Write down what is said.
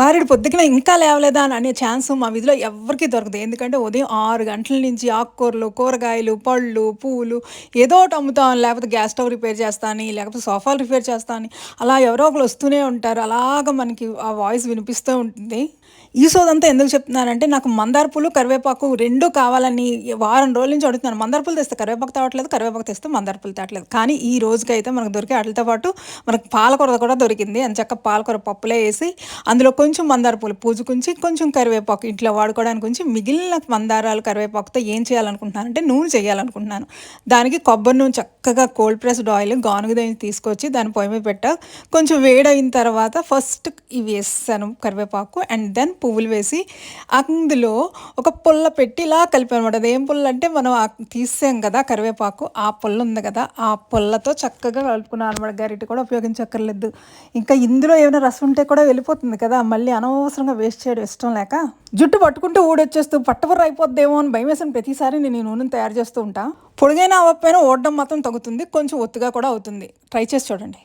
భార్యడు పొద్దుకిన ఇంకా లేవలేదా అని అనే ఛాన్స్ మా వీధిలో ఎవరికి దొరకదు. ఎందుకంటే ఉదయం ఆరు గంటల నుంచి ఆకుకూరలు కూరగాయలు పళ్ళు పూలు ఏదో ఒకటి అమ్ముతాం. లేకపోతే గ్యాస్ స్టవ్ రిపేర్ చేస్తాను లేకపోతే సోఫాలు రిపేర్ చేస్తాను. అలా ఎవరో ఒకరు వస్తూనే ఉంటారు. అలాగ మనకి ఆ వాయిస్ వినిపిస్తూ ఉంటుంది. ఈ సోదంతా ఎందుకు చెప్తున్నానంటే నాకు మందార పూలు కరివేపాకు రెండు కావాలని వారం రోజుల నుంచి అడుగుతున్నాను. మందార పూలు తెస్తే కరివేపాకు తేవట్లేదు కరివేపాకు తెస్తే మందార పూలు తేవట్లేదు. కానీ ఈ రోజుకైతే మనకు దొరికే వాటితో పాటు మనకు పాలకూర కూడా దొరికింది. అని చక్క పాలకూర పప్పులే వేసి అందులో కొంచెం కొంచెం మందార పూలు పూజకుంచి కొంచెం కరివేపాకు ఇంట్లో వాడుకోవడానికి కొంచెం మిగిలిన మందారాలు కరివేపాకుతో ఏం చేయాలనుకుంటున్నాను అంటే నూనె చేయాలనుకుంటున్నాను. దానికి కొబ్బరి నూనె చక్కగా కోల్డ్ ప్రెస్డ్ ఆయిల్ గానుగ దాన్ని తీసుకొచ్చి దాని పొయ్యి మీద పెట్టా. కొంచెం వేడైన తర్వాత ఫస్ట్ ఇవి వేసాను కరివేపాకు అండ్ దెన్ పువ్వులు వేసి అందులో ఒక పుల్ల పెట్టి ఇలా కలిపానమాట. అదేం పుల్ల అంటే మనం తీసాం కదా కరివేపాకు ఆ పుల్ల ఉంది కదా ఆ పుల్లతో చక్కగా కలుపుకున్నాను అనమాట గరిటె కూడా ఉపయోగించక్కర్లేదు. ఇంకా ఇందులో ఏమైనా రసం ఉంటే కూడా వెళ్ళిపోతుంది కదా మళ్ళీ అనవసరంగా వేస్ట్ చేయడం ఇష్టం లేక జుట్టు పట్టుకుంటే ఊడొచ్చేస్తూ పట్టబుర్ర అయిపోద్దేమో అని భయం వేసిన ప్రతిసారి నేను ఈ నూనెను తయారు చేస్తూ ఉంటా. పొడుగైనా అవ్వకపోయినా ఓడడం మాత్రం తగ్గుతుంది కొంచెం ఒత్తుగా కూడా అవుతుంది. ట్రై చేసి చూడండి.